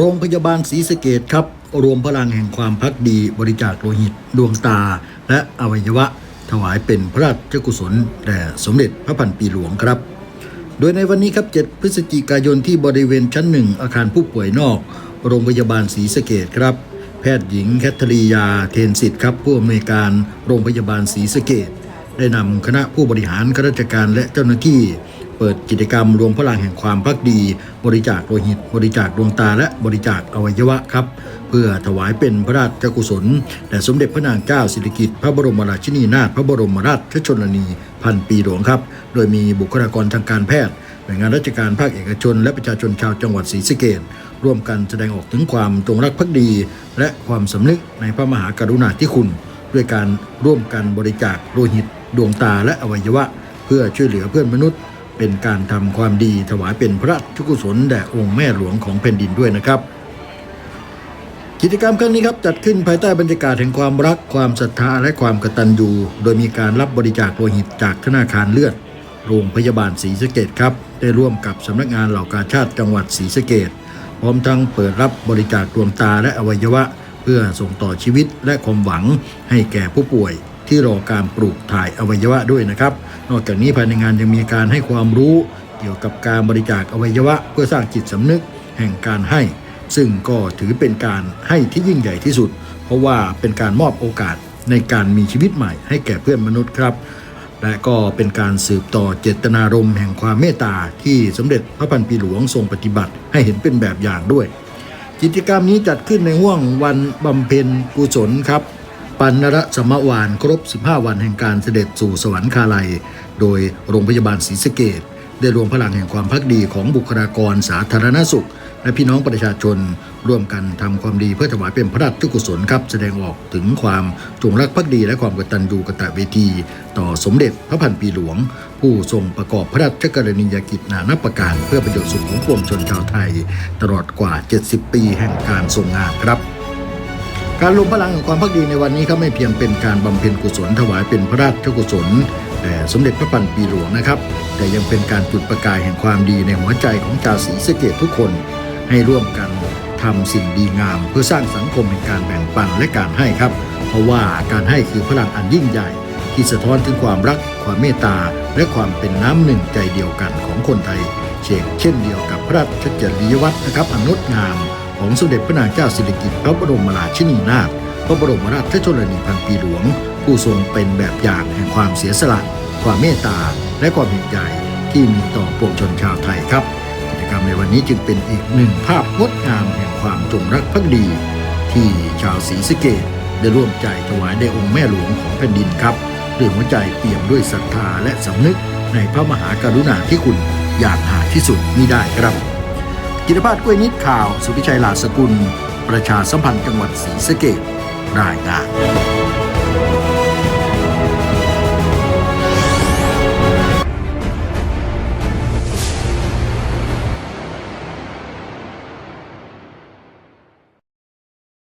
โรงพยาบาลศรีสะเกดครับ รวมพลังแห่งความพักดีบริจาคโลหิต ดวงตา และอวัยวะ ถวายเป็นพระราชกุศลแด่สมเด็จพระพันปีหลวงครับ โดยในวันนี้ครับ 7 พฤศจิกายนที่บริเวณชั้นหนึ่งอาคารผู้ป่วยนอก โรงพยาบาลศรีสะเกดครับ แพทย์หญิงแคทรียาเทนสิทธิ์ครับผู้อำนวยการโรงพยาบาลศรีสะเกดได้นำคณะผู้บริหารข้าราชการและเจ้าหน้าที่ เปิดกิจกรรมรวมพลังแห่งความพักดี บริจาคโลหิต บริจาคดวงตาและบริจาคอวัยวะครับ เพื่อถวายเป็นพระราชกุศลแด่สมเด็จพระนางเจ้าสิริกิติ์พระบรมราชินีนาถพระบรมราชชนนีพันปีหลวงครับ โดยมีบุคลากรทางการแพทย์หน่วยงานราชการภาคเอกชน และประชาชนชาวจังหวัดศรีสะเกษร่วมกันแสดงออกถึงความจงรักภักดี และความสำนึกในพระมหากรุณาธิคุณ ด้วยการร่วมกันบริจาคโลหิต ดวงตาและอวัยวะ เพื่อช่วยเหลือเพื่อนมนุษย์ เป็นการทำความดีถวายเป็นพระราชกุศลแด่องค์แม่หลวงของแผ่นดินด้วยนะครับ กิจกรรมครั้งนี้ครับจัดขึ้นภายใต้บรรยากาศแห่งความรักความศรัทธาและความกตัญญูโดยมีการรับบริจาคโลหิตจากธนาคารเลือด โรงพยาบาลศรีสะเกดครับ ได้ร่วมกับสำนักงานเหล่ากาชาติจังหวัดศรีสะเกดพร้อมทั้งเปิดรับบริจาคดวงตาและอวัยวะ เพื่อส่งต่อชีวิตและความหวังให้แก่ผู้ป่วยที่รอการปลูกถ่ายอวัยวะด้วยนะครับ นอกจากนี้ภายในงานยังมีการให้ความรู้เกี่ยวกับการบริจาคอวัยวะ เพื่อสร้างจิตสำนึกแห่งการให้ ซึ่งก็ถือเป็นการให้ที่ยิ่งใหญ่ที่สุด เพราะว่าเป็นการมอบโอกาสในการมีชีวิตใหม่ให้แก่เพื่อนมนุษย์ครับ และก็เป็นการสืบต่อเจตนารมณ์แห่งความเมตตาที่สมเด็จพระพันปีหลวงทรงปฏิบัติให้เห็นเป็นแบบอย่างด้วย กิจกรรมนี้จัดขึ้นในห่วงวันบำเพ็ญกุศลครับ ปันนรสมวานครบ 15 วันแห่งการเสด็จสู่สวรรคาลัย โดยโรงพยาบาลศรีสะเกดได้รวมพลังแห่งความพักดีของบุคลากรสาธารณสุข และพี่น้องประชาชน ร่วมกันทำความดีเพื่อถวายเป็นพระราชกุศลครับ แสดงออกถึงความจงรักภักดีและความกตัญญูกตเวที ต่อสมเด็จพระพันปีหลวง ผู้ทรงประกอบพระราชกรณียกิจนานับประการ เพื่อประโยชน์สุขของปวงชนชาวไทย ตลอดกว่า 70 ปีแห่งการทรงงานครับ การรวมพลังแห่งความพักดีในวันนี้ครับไม่เพียงเป็นการบำเพ็ญกุศลถวายเป็นพระราชกุศลแด่สมเด็จพระปันปีหลวงนะครับ แต่ยังเป็นการจุดประกายแห่งความดีในหัวใจของชาวศรีสะเกดทุกคน ให้ร่วมกันทำสิ่งดีงาม เพื่อสร้างสังคมแห่งการแบ่งปันและการให้ครับ เพราะว่าการให้คือพลังอันยิ่งใหญ่ ที่สะท้อนถึงความรัก ความเมตตา และความเป็นน้ำหนึ่งใจเดียวกันของคนไทย เช่นเช่นเดียวกับพระราชจริยวัตรนะครับอนงดงาม ของสมเด็จพระนางเจ้าสิริกิติ์พระบรมราชินีนาถพระบรมราชชนนีพันปีหลวง ผู้ทรงเป็นแบบอย่างแห่งความเสียสละ ความเมตตา และความเห็นใจที่มีต่อปวงชนชาวไทยครับ กิจกรรมในวันนี้จึงเป็นอีกหนึ่งภาพงดงามแห่งความจงรักภักดี ที่ชาวศรีสะเกดได้ร่วมใจถวายแด่องค์แม่หลวงของแผ่นดินครับด้วยหัวใจเปี่ยมด้วยศรัทธาและสำนึกในพระมหากรุณาธิคุณอย่างหาที่สุดมิได้ครับ กิตภาพกล้วยนิดข่าว สุพิชัยลาสกุล ประชาสัมพันธ์จังหวัดศรีสะเกดรายงาน